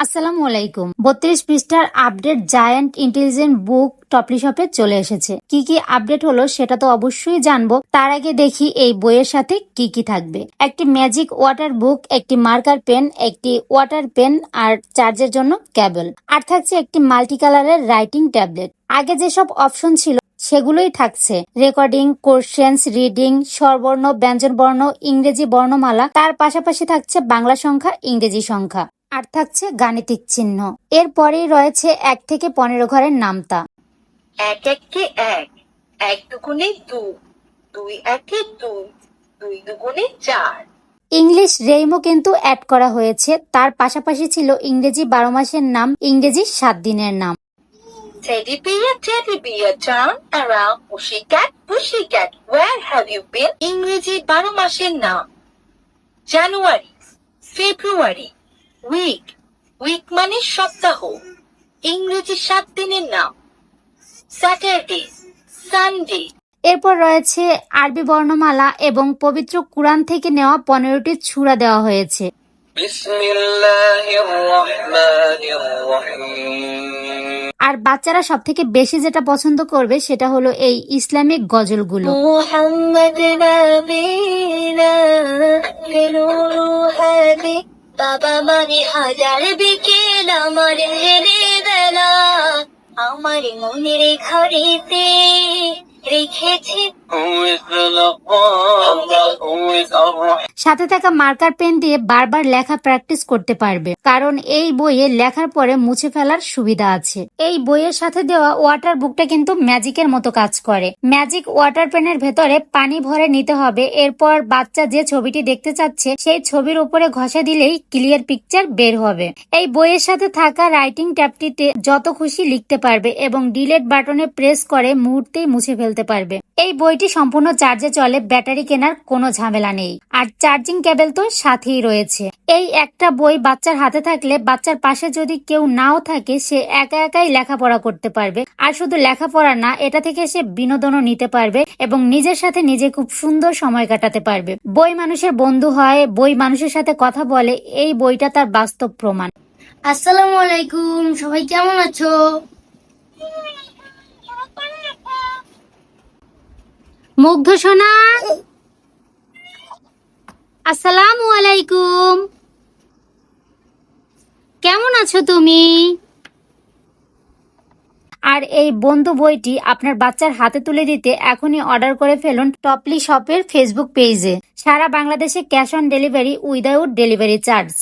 আসসালামু আলাইকুম। বত্রিশ পৃষ্ঠার আপডেট জায়ান্ট ইন্টেলিজেন্ট বুক টপলি শপে চলে এসেছে। কি কি আপডেট হলো সেটা তো অবশ্যই জানব। তার আগে দেখি এই বইয়ের সাথে কি কি থাকবে। একটি ম্যাজিক ওয়াটার বুক, একটি মার্কার পেন, একটি ওয়াটার পেন আর চার্জের জন্য ক্যাবল। আর থাকছে একটি মাল্টি কালারের রাইটিং ট্যাবলেট। আগে যেসব অপশন ছিল সেগুলোই থাকছে। রেকর্ডিং, কোশ্চেন্স, রিডিং, স্বরবর্ণ, ব্যঞ্জনবর্ণ, ইংরেজি বর্ণমালা। তার পাশাপাশি থাকছে বাংলা সংখ্যা, ইংরেজি সংখ্যা। আর থাকছে গাণিতিক চিহ্ন। এরপরেই রয়েছে এক থেকে পনেরো ঘরের নামতা। এক একে এক এক দুগুণে দু দুই একে দুই দুই দুগুণে চার। ইংলিশ রেইমো কিন্তু অ্যাড করা হয়েছে। তার পাশাপাশি ছিল ইংরেজি বারো মাসের নাম ইংরেজি সাত দিনের নাম। Teddy bear, teddy bear, turn around, pussycat, pussycat, where have you been? ইংরেজি বারো মাসের নাম। জানুয়ারি ফেব্রুয়ারি উইক উইক মানে সপ্তাহ। ইংরেজি সাত দিনের নাম। স্যাটারডে সানডে এরপর রয়েছে আরবি বর্ণমালা এবং পবিত্র কুরআন থেকে নেওয়া পনেরোটি ছুরা দেওয়া হয়েছে। আর বাচ্চারা সব থেকে বেশি যেটা পছন্দ করবে সেটা হলো এই ইসলামিক গজলগুলো। মোহাম্মদ বাবা মানে হাজার বিকেল আমার হেরে বেলা। আমার মনের ঘরেতে রেখেছি সাথে থাকা মার্কার পেন দিয়ে বারবার লেখা প্র্যাকটিস করতে পারবে। কারণ এই বইয়ে লেখার পরে মুছে ফেলার সুবিধা আছে। এই বইয়ের সাথে দেওয়া ওয়াটার বুকটা কিন্তু ম্যাজিকের মতো কাজ করে। ম্যাজিক ওয়াটার পেনের ভেতরে পানি ভরে নিতে হবে। এরপর বাচ্চা যে ছবিটি দেখতে চাচ্ছে, সেই ছবির উপরে ঘষা দিলেই ক্লিয়ার পিকচার বের হবে। এই বইয়ের সাথে থাকা রাইটিং ট্যাবটিতে যত খুশি লিখতে পারবে এবং ডিলেট বাটনে প্রেস করে মুহূর্তেই মুছে ফেলতে পারবে। এই বইটি সম্পূর্ণ চার্জে চলে, ব্যাটারি কেনার কোনো ঝামেলা নেই। আর চার্জিং কেবল তো সাথেই রয়েছে। এই একটা বই বাচ্চার হাতে থাকলে, বাচ্চার পাশে যদি কেউ নাও থাকে, সে একা একাই লেখাপড়া করতে পারবে। আর শুধু লেখাপড়া না, এটা থেকে সে বিনোদনও নিতে পারবে এবং নিজের সাথে নিজে খুব সুন্দর সময় কাটাতে পারবে। বই মানুষের বন্ধু হয়, বই মানুষের সাথে কথা বলে, এই বইটা তার বাস্তব প্রমাণ। আসসালামু আলাইকুম, সবাই কেমন আছো? মুগ্ধ সোনা। আসসালামু আলাইকুম। কেমন আছো তুমি? আর এই বন্ধু বইটি আপনার বাচ্চার হাতে তুলে দিতে এখনই অর্ডার করে ফেলুন টপলি শপের ফেসবুক পেজে। সারা বাংলাদেশে cash on delivery without delivery charge.